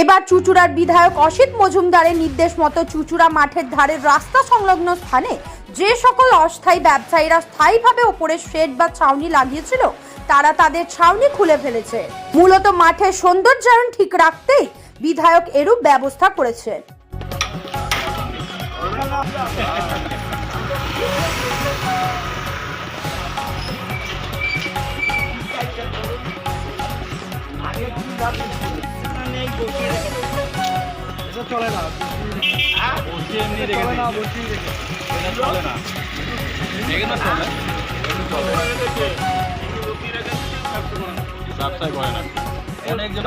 এবার চুচুড়ার বিধায়ক অসিত মজুমদারের নির্দেশ মতো চুচুড়া মাঠের ধারের রাস্তা সংলগ্ন স্থানে যে সকল অস্থায়ী ব্যবসায়ীরা স্থায়ীভাবে ওপরে শেড বা ছাউনি লাগিয়েছিল, তারা তাদের ছাউনি খুলে ফেলেছে। মূলত মাঠের সৌন্দর্যায়ন ঠিক রাখতেই বিধায়ক এরূপ ব্যবস্থা করেছেন এটা চলে না। বসিয়ে এমনি রেখে চলে না। রেখে এটা চলে না এগুলো চলে ব্যবসায় করে না অনেক জন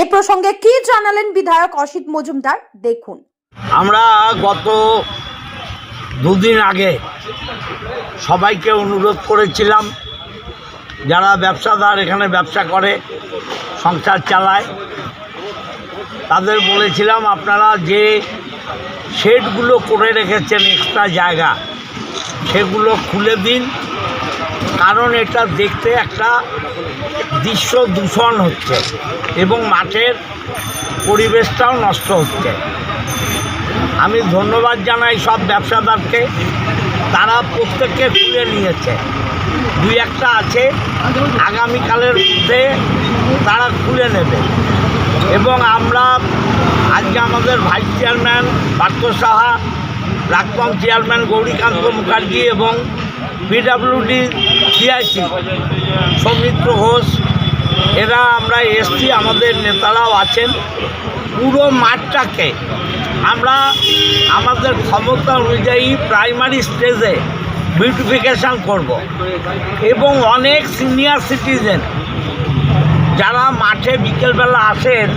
এ প্রসঙ্গে কি জানালেন বিধায়ক অসিত মজুমদার? দেখুন। আমরা গত দুদিন আগে সবাইকে অনুরোধ করেছিলাম, যারা ব্যবসাদার এখানে ব্যবসা করে, সংসার চালায়, তাদের বলেছিলাম আপনারা যে শেডগুলো করে রেখেছেন এক্সট্রা জায়গা, সেগুলো খুলে দিন। কারণ এটা দেখতে একটা দৃশ্য দূষণ হচ্ছে এবং মাঠের পরিবেশটাও নষ্ট হচ্ছে। আমি ধন্যবাদ জানাই সব ব্যবসাদারকে, তারা প্রত্যেককে খুলে নিয়েছে। দুই একটা আছে, আগামীকালের মধ্যে তারা খুলে নেবে। এবং আমরা আজকে আমাদের ভাইস চেয়ারম্যান পার্থ সাহা, প্রাক্তন চেয়ারম্যান গৌরীকান্ত মুখার্জি এবং পিডাব্লিউডি সিআইসি সৌমিত্র ঘোষ, এরা আমরা এসছি, আমাদের নেতারাও আছেন। পুরো মাঠটাকে আমরা আমাদের ক্ষমতা অনুযায়ী প্রাইমারি স্টেজে বিউটিফিকেশান করব। এবং অনেক সিনিয়র সিটিজেন যারা মাঠে বিকেলবেলা আসেন,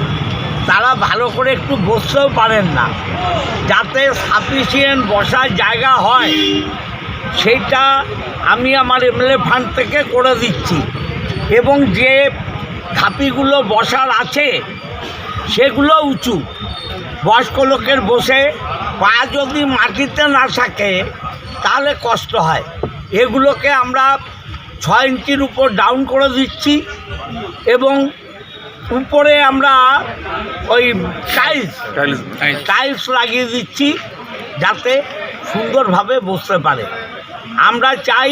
তারা ভালো করে একটু বসতেও পারেন না। যাতে সাফিসিয়েন্ট বসার জায়গা হয়, সেইটা আমি আমার এমএলএ ফান্ড থেকে করে দিচ্ছি। এবং যে খাপিগুলো বসার আছে সেগুলো উঁচু। বয়স্ক লোকের বসে পা যদি মাটিতে না থাকে তাহলে কষ্ট হয়। এগুলোকে আমরা ছয় ইঞ্চির উপর ডাউন করে দিচ্ছি এবং উপরে আমরা ওই টাইলস টাইলস লাগিয়ে দিচ্ছি যাতে সুন্দরভাবে বসতে পারে। আমরা চাই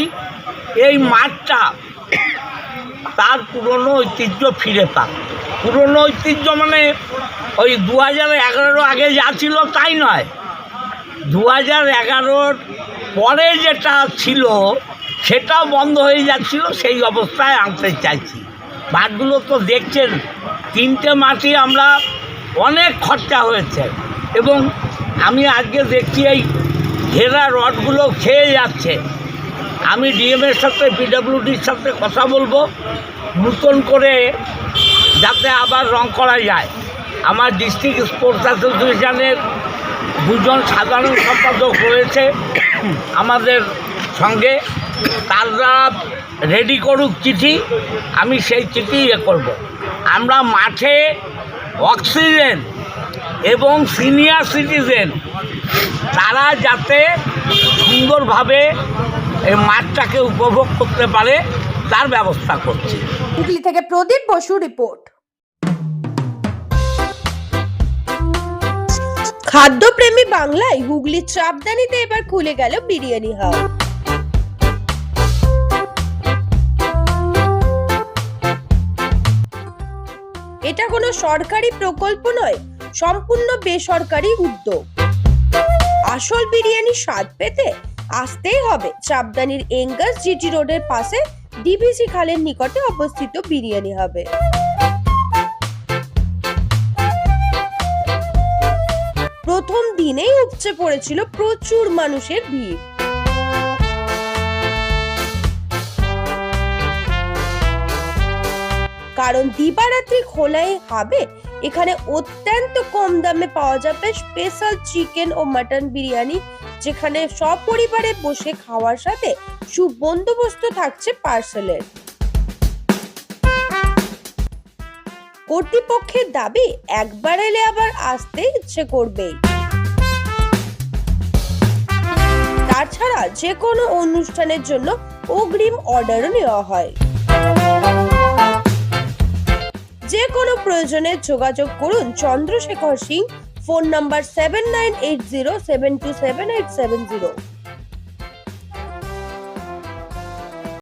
এই মাঠটা তার পুরনো ঐতিহ্য ফিরে পাক। পুরনো ঐতিহ্য মানে ওই দু হাজার এগারো আগে যা ছিল তাই নয়। দু হাজার এগারোর পরে যেটা ছিল, সেটা বন্ধ হয়ে যাচ্ছিল, সেই অবস্থায় আনতে চাইছি। মাঠগুলো তো দেখছেন, তিনটে মাটি আমরা অনেক খরচা হয়েছে। এবং আমি আজকে দেখছি এই ঘেরা রডগুলো খেয়ে যাচ্ছে। আমি ডিএমের সাথে, পিডাব্লিউডির সাথে কথা বলব। নতুন করে যাতে আবার রং করা যায়। আমার ডিস্ট্রিক্ট স্পোর্টস অ্যাসোসিয়েশনের দুজন সাধারণ সম্পাদক রয়েছে আমাদের সঙ্গে। তারা রেডি করুক চিঠি, আমি সেই চিঠি ইয়ে করব। আমরা মাঠে অক্সিজেন এবং সিনিয়র সিটিজেন তারা যাতে সুন্দরভাবে এই মাঠটাকে উপভোগ করতে পারে, তার ব্যবস্থা করছি। হুগলি থেকে প্রদীপ বসু রিপোর্ট। খাদ্যপ্রেমী বাংলায় হুগলির চাপদানিতে এবার খুলে গেল বিরিয়ানি হাউস এটা কোনো সরকারি প্রকল্প নয়, সম্পূর্ণ বেসরকারি উদ্যোগ। আসল বিরিয়ানি স্বাদ পেতে আসতেই হবে। চাপদানির এঙ্গাস জিটি রোডের পাশে ডিভিসি খালের নিকটে অবস্থিত বিরিয়ানি হবে। প্রথম দিনেই উপচে পড়েছিল প্রচুর মানুষের ভিড়। কারণ দিবারাত্রি খোলাই হবে এখানে অত্যন্ত কম দামে পাওয়া যাবে স্পেশাল চিকেন ও মাটন বিরিয়ানি, যেখানে সপরিবারে বসে খাওয়ার সাথে সুবন্দোবস্ত থাকছে পার্সেলের কর্তৃপক্ষের দাবি, একবার এলে আবার আসতে ইচ্ছে করবেই। তাছাড়া যে কোনো অনুষ্ঠানের জন্য অগ্রিম অর্ডারও নেওয়া হয়। প্রয়োজনে যোগাযোগ করুন Chandrashekhar Singh, phone number seven nine eight zero seven two seven eight seven zero